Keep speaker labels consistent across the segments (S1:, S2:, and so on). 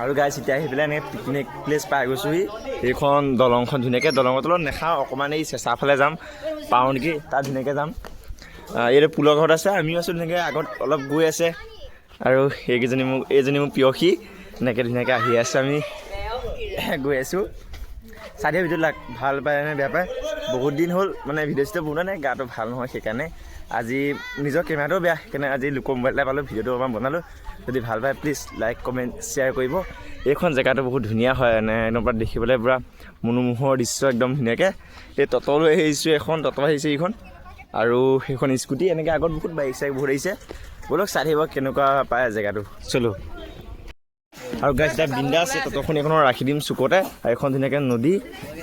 S1: আৰু গাইছ এতিয়া আহি পেলাই এনেকৈ পিকনিক প্লেচ পাই গৈছোঁহি। এইখন দলংখন ধুনীয়াকৈ দলঙৰ তলত নাখাওঁ অকণমান এই চেঁচা ফালে যাম। পাওঁ নেকি? তাত ধুনীয়াকৈ যাম। এইটো পুলৰ ঘৰত আছে আমিও আছোঁ ধুনীয়াকৈ আগত অলপ গৈ আছে। আৰু এইকেইজনী মোক এইজনী মোৰ প্ৰিয়সী এনেকৈ ধুনীয়াকৈ আহি আছোঁ আমি গৈ আছোঁ। চাৰিয়া ভিডিঅ' লাগ ভাল পায় নে বেয়া পায়? বহুত দিন হ'ল মানে ভিডিঅ' চিডিঅ' বনোৱা নাই গাটো ভাল নহয় সেইকাৰণে। আজি নিজৰ কেমেৰাটোও বেয়া সেইকাৰণে আজি লোকৰ মোবাইল এটা পালোঁ ভিডিঅ'টো অকণমান বনালোঁ। যদি ভাল পায় প্লিজ লাইক কমেণ্ট শ্বেয়াৰ কৰিব। এইখন জেগাটো বহুত ধুনীয়া হয় মানে একদম পৰা দেখিবলৈ পূৰা মনোমোহৰ দৃশ্য একদম ধুনীয়াকৈ। এই ততলৈ আহিছোঁ এখন তত আহিছে এইখন। আৰু সেইখন স্কুটি এনেকৈ আগত বহুত বাইক চাইক বহুত আহিছে। ব'লক চাই থাকিব কেনেকুৱা পায় জেগাটো। চলো। আৰু গাছ এতিয়া বিন্দা আছে ততখন এইখনৰ ৰাখি দিম চুকতে আৰু এখন ধুনীয়াকৈ নদী।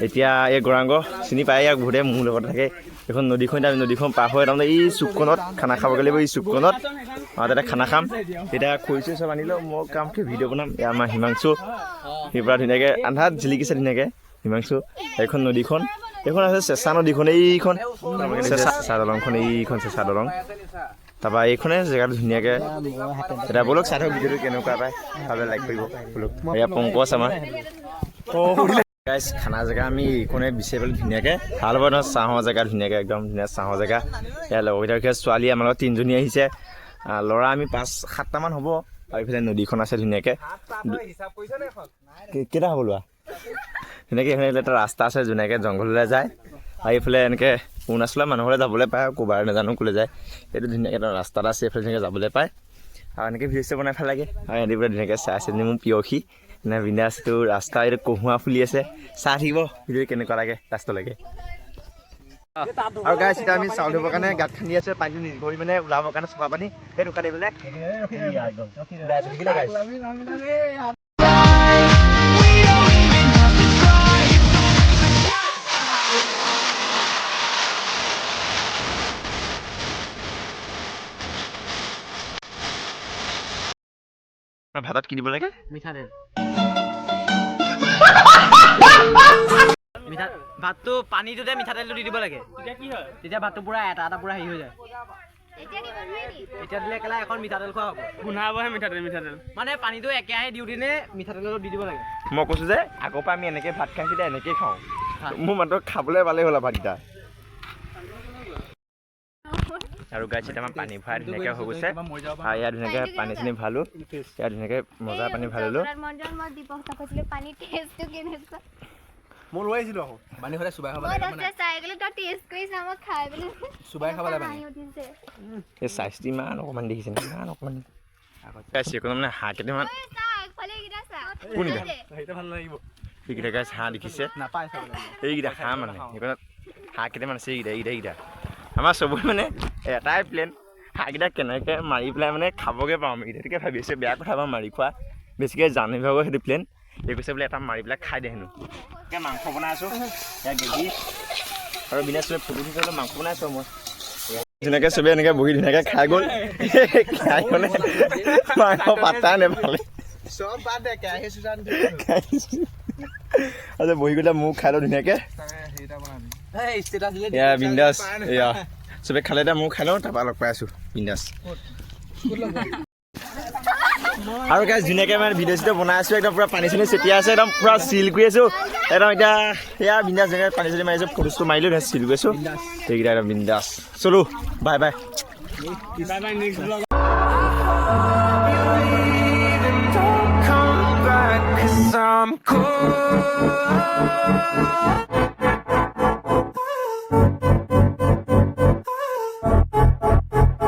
S1: এতিয়া এই গৌৰাংগ চিনি পায় ইয়াক বহুতে মোৰ লগত থাকে। এইখন নদীখন এতিয়া নদীখন পাৰ হৈ তাৰমানে এই চুকখনত খানা খাবগৈ লাগিব এই চুকখনত। আৰু তাতে খানা খাম। এতিয়া খৰিছোঁ চব আনিলোঁ মই কামটো ভিডিঅ' বনাম। এয়া আমাৰ হিমাংশু। সেই পৰা ধুনীয়াকৈ আন্ধাৰত জিলিকিছে ধুনীয়াকৈ হিমাংশু। এইখন নদীখন এইখন আছে চেঁচা নদীখন এইখন। চেঁচা দলংখন এইখন চেঁচা দলং। তাৰপৰা এইখনে জেগাটো ধুনীয়াকৈ এতিয়া ব'লক চাই থাকক ভিডিঅ'টো কেনেকুৱা পায় ভালে লাইক কৰিব ব'লক। এয়া পংকজ আমাৰ। গাইছ খানা জেগা আমি এইখনে বিচাৰি পালোঁ ধুনীয়াকৈ। ভালো হ'ব নহয় চাহৰ জেগা ধুনীয়াকৈ একদম ধুনীয়া চাহৰ জেগা। এয়া লগৰকেইটা ছোৱালী আমাৰ লগত তিনিজনী আহিছে। ল'ৰা আমি পাঁচ সাতটামান হ'ব। আৰু এইফালে নদীখন আছে ধুনীয়াকৈ। কেইটা হ'ব লোৱা ধুনীয়াকৈ এইফালে এটা ৰাস্তা আছে ধুনীয়াকৈ জংঘললৈ যায়। আৰু এইফালে এনেকৈ অৰুণাচলৰ মানুহলৈ যাবলৈ পায় আৰু ক'ৰবাৰ নাজানো ক'লৈ যায়। এইটো ধুনীয়াকৈ এটা ৰাস্তা এটা আছে এইফালে ধুনীয়াকৈ যাবলৈ পায়। আৰু এনেকৈ ভিডিঅ' চিডিঅ' বনাই ভাল লাগে। আৰু সিহঁতি বোলে ধুনীয়াকৈ চাই আছে মোৰ প্ৰিয়সী মানে বিন্দাছটো ৰাস্তা এইটো কহুৱা ফুলি আছে। চাই থাকিব ভিডিঅ' কেনেকুৱা লাগে লাষ্টলৈকে। আৰু গাইছ এতিয়া আমি চাউল ধুবৰ কাৰণে গাঁত খান্দি আছে পানীটো নিগৰি মানে ওলাবৰ কাৰণে চফা পানী। সেইটো কাটি পেলাই ভাতত কি দিব লাগে?
S2: মিঠাতেল। মিঠা ভাতটো পানীটোতে মিঠাতেলটো দি দিব লাগে। তেতিয়া কি হয়? তেতিয়া ভাতটো পুৰা এটা এটা পুৰা হেৰি হৈ যায়। এতিয়া দিলে একেলাই এখন মিঠাতেল খোৱা হ'ব।
S3: গোন্ধাবহে মিঠাতেল মিঠাতেল।
S2: মানে পানীটো একেৰাহে দিওঁতেনে মিঠাতেলটো দি দিব লাগে।
S1: মই কৈছোঁ যে আগৰ পৰা আমি এনেকৈ ভাত খাইছিলোঁ এনেকৈয়ে খাওঁ। মোৰ মাত্ৰ খাবলৈ ভালেই হ'ল ভাতকেইটা। আৰু গাইছ এতিয়া আমাৰ পানী ভৰাই ধুনীয়াকৈ হৈ গৈছে আৰু ইয়াত ধুনীয়াকৈ পানী চানী ভালো। ইয়াত ধুনীয়াকৈ মজা পানী ভাল ল'লোঁ
S4: মন্দিৰত মই দীপক কৈছিলো পানী টেষ্টটো কেনেকুৱা?
S3: মই লৈ আহিছিলোঁ আকৌ। পানী হ'লে চুবাই খাব
S4: মই দহটা চাই গ'লো তই টেষ্ট কৰিছা মই খাই পেলাই
S3: চুবাই খাব লাগে
S4: হাঁহি উঠিছে।
S1: এই চাইজটো ইমান অকণমান দেখিছে ইমান অকণমান গাইছ এইকণ মানে হাঁহ কেইটামান
S4: ঐ চা আগফালে এইকেইটা
S1: হাঁহ দেখিছে।
S3: নাপায় চাবলৈ।
S1: এইকেইটা হাঁহ মানে সেইকণত হাঁহ কেইটামান আছে এইকেইটা এইকেইটা এইকেইটা। আমাৰ চবৰে মানে এটাই প্লেন হাঁহকেইটা কেনেকৈ মাৰি পেলাই মানে খাবগৈ পাওঁ আমি। সেইটোকে ভাবি আছোঁ বেয়া কথা বাৰু মাৰি খোৱা। বেছিকৈ জানিবগৈ সেইটো প্লেন এই কৈছে বোলে এটা মাৰি পেলাই খাই দে হেনো এতিয়া মাংস বনাই আছোঁ। ইয়াত গ্ৰেভি আৰু বিনা চবে ফটো উঠি পেলাই মাংস বনাই আছোঁ মই। ধুনীয়াকৈ চবে এনেকৈ বহি ধুনীয়াকৈ খাই গ'ল। খাই মানে মাংস পাত্তাই নেপালে। আৰু বহি গ'লে মোক খাই লওঁ ধুনীয়াকৈ। এয়া বিন্দাছ এয়া। চবে খালে এতিয়া ময়ো খাই লওঁ তাৰপৰা লগ পাই আছোঁ বিন্দাছ। আৰু গাইজ ধুনীয়াকৈ মানে ভিডিঅ' চিডিঅ' বনাই আছোঁ একদম পূৰা পানী চানী ছটিয়াই আছে একদম পূৰা চিল কৰি আছোঁ। একদম এতিয়া সেয়া বিন্দাছ জেগাত পানী চানী মাৰিছোঁ ফটো চটো মাৰিলোঁ চিল কৰি আছোঁ। সেইকেইটা একদম বিন্দাছ। চলো bye bye.
S5: cause I'm cold